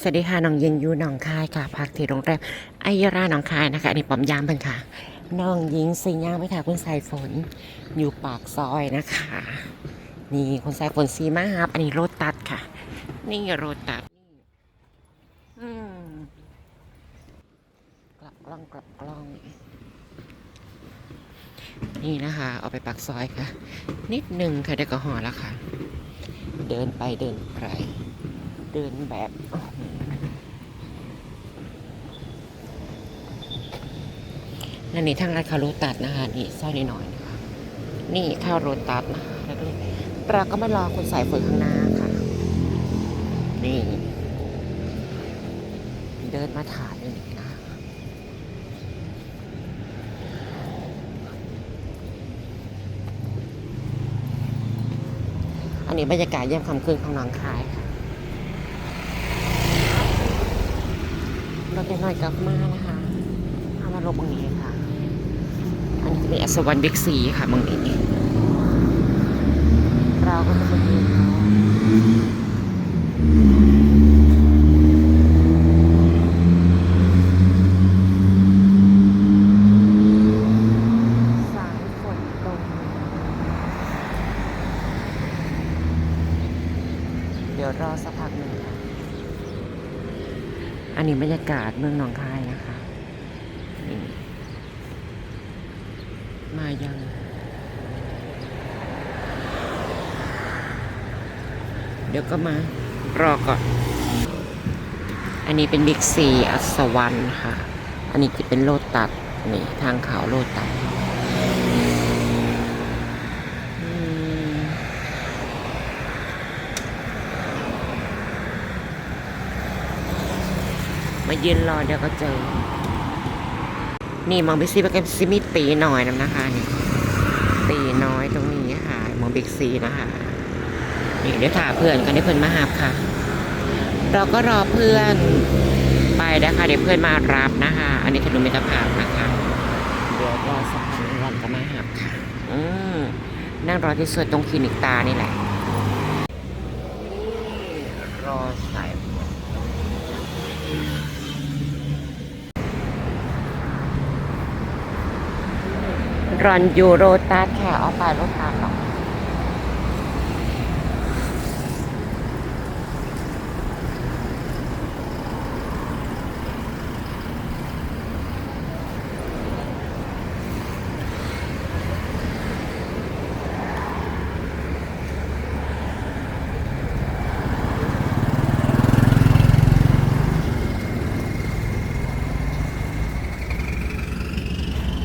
สวัสดีค่ะน้องยิงยูหนองคายค่ะพักที่โรงแรมไอยราหนองคายนะคะอันนี้ปอมยามเพิ่นค่ะน้องยิงสีย่างไปค่ะคุณสายฝนอยู่ปากซอยนะคะ นี่คุณสายฝนซีมาครับ อันนี้โรตัสค่ะ นี่โรตัสกลับกล้องกลับกล้อง นี่นะคะ เอาไปปากซอยค่ะ นิดหนึ่งค่ะเดี๋ยวก็หอแล้วค่ะ เดินไปเดินไปเดินแบบอื้อหือ นั่นนี่ทางร้านคารุตัดนะคะนี่ซอยนิดหน่อยนะคะนี่ข้าวโรตัสนะคะแล้วก็เราก็มารอคนใส่ฝนข้างหน้าค่ะ นี่ เดินมาถ่ายเลยนะอันนี้บรรยากาศเยี่ยมคำคืนของนองคายค่ะรถเด็กน้อยกลับมานะคะเอามาลงบางนี้ค่ะ มันจะเป็นอัศวรรณบิ๊กซีค่ะบางนี้เราก็จะมาดูเขาสายฝนตก เดี๋ยวรอสักพักหนึ่งค่ะ อันนี้บรรยากาศเมืองหนองคายนะคะนี่มา ยัง เดี๋ยวก็มารอก่อน อันนี้เป็นบิ๊กซีอัศวรรณค่ะ อันนี้จะเป็นโลตัดนี่ทางเขาโลตัดอืมมายืนรอเดี๋ยวก็เจอ นี่มองบิ๊กซีไปกันซิมีตีน่อยนะคะนี่ตีน้อยตรงนี้ค่ะมองบิ๊กซีนะคะนี่เดี๋ยวถามเพื่อนกันได้เพื่อนมาหาบค่ะ เราก็รอเพื่อนไปนะคะเดี๋ยวเพื่อนมารับนะคะ อันนี้ถนนมิตรภาพนะคะเดี๋ยวรอสักพักหนึ่งวันก็มาหาบค่ะอืมนั่งรอที่สวนตรงคลินิกตานี่แหละรอสายฝน รอนยูโรตัสค่ะเอาไปรถตามหรอก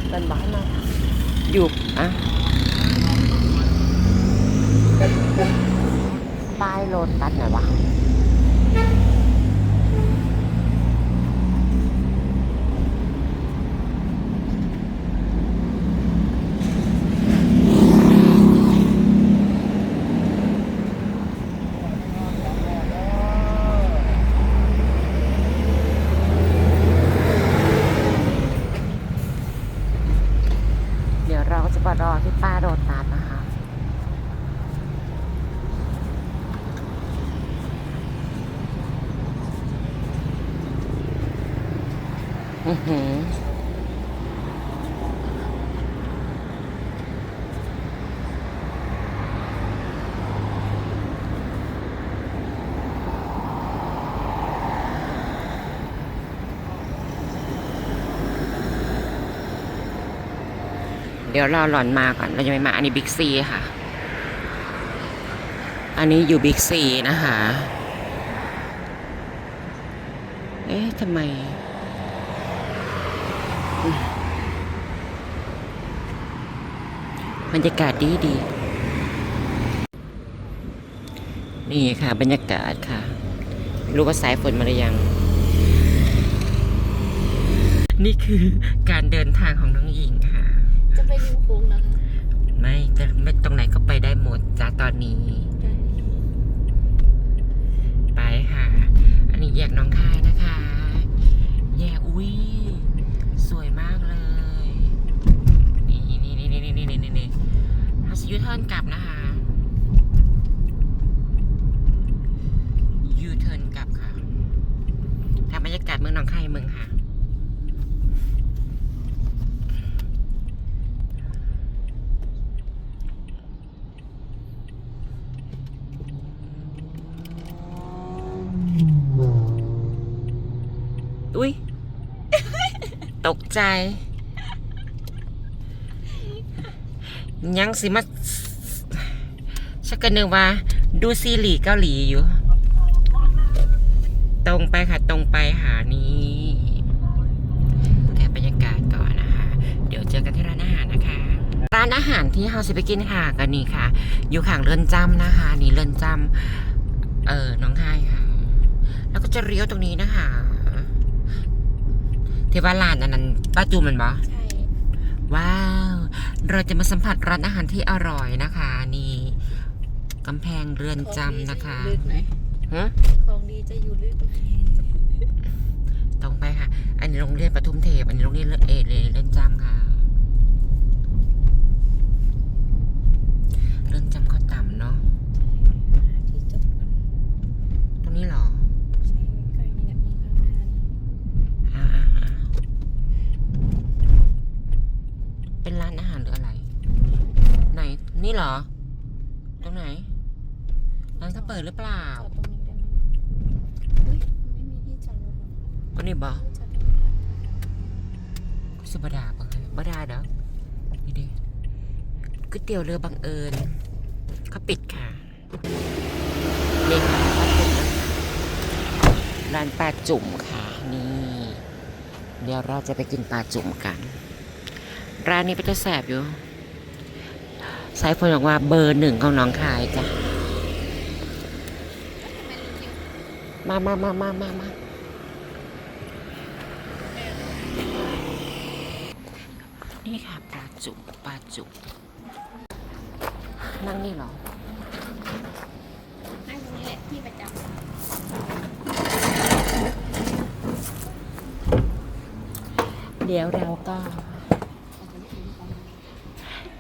เป็นบ้านมา อยู่อะป้ายรถตัดไหนวะ เดี๋ยวเราจะมารอที่ป้าโรตัสนะคะ อือหือเดี๋ยวรอหล่อนมาก่อน เราจะไม่มาอันนี้บิ๊กซีค่ะ อันนี้อยู่บิ๊กซีนะคะ เอ๊ะทำไม บรรยากาศดีดี นี่ค่ะ บรรยากาศค่ะ รู้ว่าสายฝนมาหรือยัง นี่คือการเดินทางของน้องหญิงค่ะ จะไปริมโค้งเหรอคะไม่จะไม่ตรงไหนก็ไปได้ เมืองหนองคายเมืองค่ะ อุ้ย ตกใจ ยังสิมาชักกันนึกว่า ดูซีรีส์เกาหลีอยู่ ตรงไปค่ะตรงไปหานี้แค่บรรยากาศก่อนนะคะ เดี๋ยวเจอกันที่ร้านอาหารนะคะ ร้านอาหารที่เฮาสิไปกินค่ะกันนี่ค่ะ อยู่ข้างเรือนจำนะคะ นี่เรือนจำเออหน้องคายค่ะ แล้วก็จะเลี้ยวตรงนี้นะคะที่ว่าร้านอันนั้นป้าจูมันบอใช่ว้าว เราจะมาสัมผัสร้านอาหารที่อร่อยนะคะ นี่กำแพงเรือนจำนะคะ ของดีจอยู่ลึกหน่อยฮะของดีจะอยู่ลึกตรงไปค่ะ อันนี้โรงเรียนปทุมเทพ อันนี้โรงเรียนเอเรือนจำค่ะเรือนจำเขาต่ำเนาะหาที่จบก่อนตรงนี้เหรอใช่ใกล้นี่แหละมีข้างหน้านี่อ่าอ่าอ่าเป็นร้านอาหารหรืออะไร ไหน นี่เหรอ ตรงไหนร้านเขาเปิดหรือเปล่า จอดตรงนี้ได้ไหมเฮ้ยไม่มีที่จอดรถหรอ ก็นี่บอจอดตรงนี้ได้ก็สิบดาปะไงบ่ได้ดอกนี่ดิก๋วยเตี๋ยวเรือบังเอิญเขาปิดค่ะนี่ค่ะเดนะคะร้านปลาจุ่มค่ะนี่ เดี๋ยวเราจะไปกินปลาจุ่มกัน ร้านนี้เป็นจะแสบอยู่สายฝนบอกว่าเบอร์หนึ่งของน้องคายจ้ะมามามามามามา นี่ค่ะปลาจุ่มปลาจุ่มนั่งนี่เหรอ นั่งตรงนี้แหละที่ประจเดี๋ยวเราก็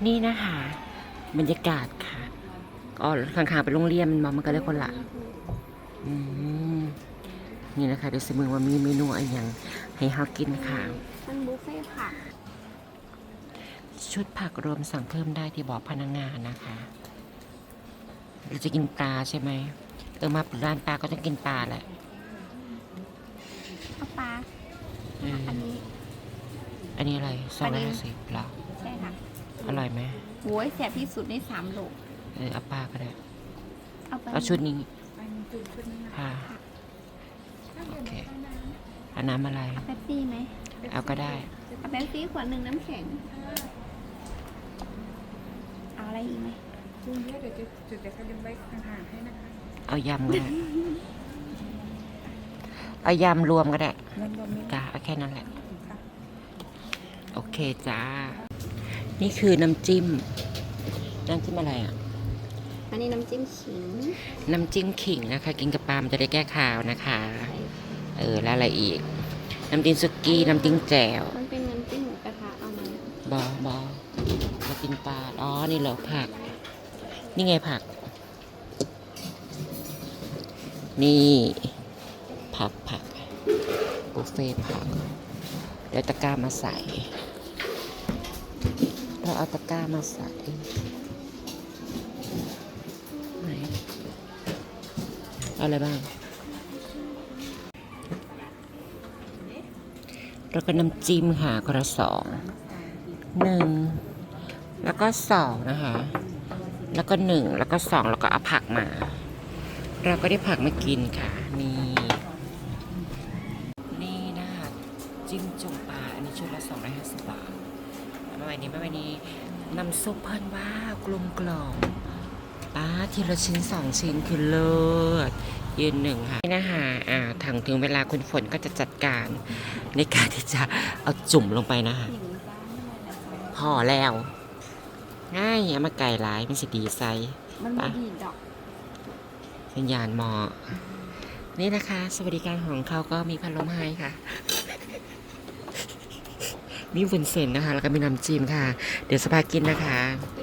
นี่นะคะบรรยากาศค่ะอ๋อข้างๆเป็นโรงเรียนมันมองมันก็เลยคนละอืมนี่นะคะเดี๋ยวสมือว่ามีเมนูอะไรอย่างให้เฮากินค่ะำมันบุฟเฟ่ต์ผัก ชุดผักรวมสั่งเพิ่มได้ที่บอกพนักงานนะคะ เราจะกินปลาใช่ไหม เออมาร้านปลาก็ต้องกินปลาแหละเอาปลาอืมอันนี้ อันนี้อะไรสองร้อยห้าสิบเหรอใช่ค่ะอร่อยไหมโว้ยแสบที่สุดในสามโลเออเอาปลาก็ได้ เอาไปเอาชุดนี้อันจุดชุดนี้นะค่ะโอเคเอาน้ำอะไร เอาเป๊ปซี่ไหมเอาก็ได้ เอาเป๊ปซี่ขวดหนึ่งน้ำแข็งเอาอะไรอีกไหมจุงเยอะเดี๋ยวจะจุดเดี๋ยวเขาจะไว้ห่างๆให้นะคะเอายำก็ได้เอายำรวมก็ได้มันบะหมี่จ้าเอาแค่นั้นแหละ ค่ะโอเคจ้า นี่คือน้ำจิ้ม น้ำจิ้มอะไรอะ อันนี้น้ำจิ้มขิงน้ำจิ้มขิงนะคะ กินกับปลามันจะได้แก้ข่าวนะคะใช่เออ แล้วอะไรอีก น้ำจิ้มสุกี้ น้ำจิ้มแจ่วมันเป็นน้ำจิ้มหมูกระทะเอาไหมบอบอมา กินปลา อ๋อ นี่เหรอผัก นี่ไงผัก นี่ ผักผักบุฟเฟ่ต์ผัก เดี๋ยวตะกร้ามาใส่เราเอาตะกร้ามาใส่ไหนเอาอะไรบ้าง แล้วก็น้ำจิ้มค่ะกระสองหนึ่ง แล้วก็สองนะคะ แล้วก็หนึ่งแล้วก็สองแล้วก็เอาผักมา เราก็ได้ผักมากินค่ะ นี่ นี่นะคะจิ้มจุ่มปลา อันนี้ชุดละสองร้อยห้าสิบบาทมาวันนี้มาวันนี้น้ำซุปเพิ่นว่ากลมกล่อมปลาทีละชิ้นสองชิ้นคือเลิศยืนหนึ่งค่ะนี่นะคะอ่าถังถึงเวลาคุณฝนก็จะจัดการในการที่จะเอาจุ่มลงไปนะคะพอแล้ว ง่ายอย่ามาไก่หลายมันสิดีไซมันไม่ดีดอกสัญญาณหมอ นี่นะคะ สวัสดิการของเขาก็มีพัดลมให้ค่ะ มีวุ้นเส้นนะคะ แล้วก็มีน้ำจิ้มค่ะ เดี๋ยวสปากินนะคะเป็น